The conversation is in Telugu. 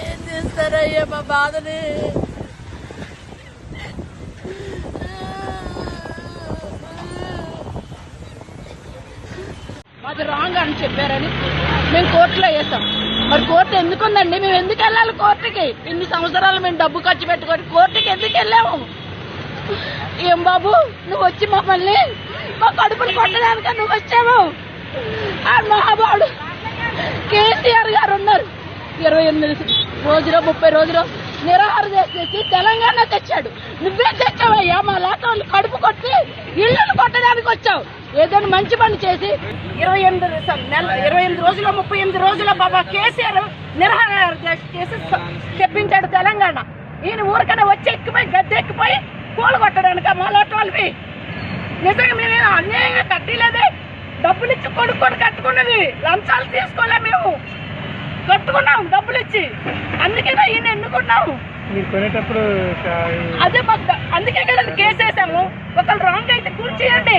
ఏం చేస్తారయ్యా మా బాధని? మాది రాంగ్ అని చెప్పారని మేము కోర్టులో వేసాం మరి కోర్టు ఎందుకు ఉందండి మేము ఎందుకు వెళ్ళాలి కోర్టుకి? ఇన్ని సంవత్సరాలు మేము డబ్బు ఖర్చు పెట్టుకొని కోర్టుకి ఎందుకు వెళ్ళాము? ఏం బాబు? నువ్వు వచ్చి మమ్మల్ని మా కడుపులు కొట్టడానికి నువ్వు వచ్చావు? ఆ మహాబాడు కేసీఆర్ గారు ఉన్నారు. ఇరవై ఎనిమిది రోజులో ముప్పై రోజులో నిరాహార చేసేసి తెలంగాణ తెచ్చాడు. నువ్వే తెచ్చావయ్యా మా లాటోళ్ళు కడుపు కొట్టి ఇల్లు వచ్చావు. ఏదైనా మంచి పని చేసి ఇరవై ఎనిమిది నెల ఇరవై ఎనిమిది రోజులు ముప్పై ఎనిమిది రోజుల బాబా కేసీఆర్ నిరాహార చేసి తెప్పించాడు తెలంగాణ. ఈయన ఊరికనే వచ్చి ఎక్కిపోయి గద్దె ఎక్కిపోయి పూలు కొట్టడానికి మా లాటోళ్ళవి నిజంగా మేము అన్యాయంగా కట్టలేదే? డబ్బులు ఇచ్చి కొనుక్కొని కట్టుకున్నది లంచాలు తీసుకోలే మేము. కట్టుకున్నాం డబ్బులు ఇచ్చి. అందుకేనా ఈయన ఎన్నుకున్నాము అదే మాకు అందుకే కదా కేసు వేసాము ఒకళ్ళు రాంగ్ అయితే కూర్చేయండి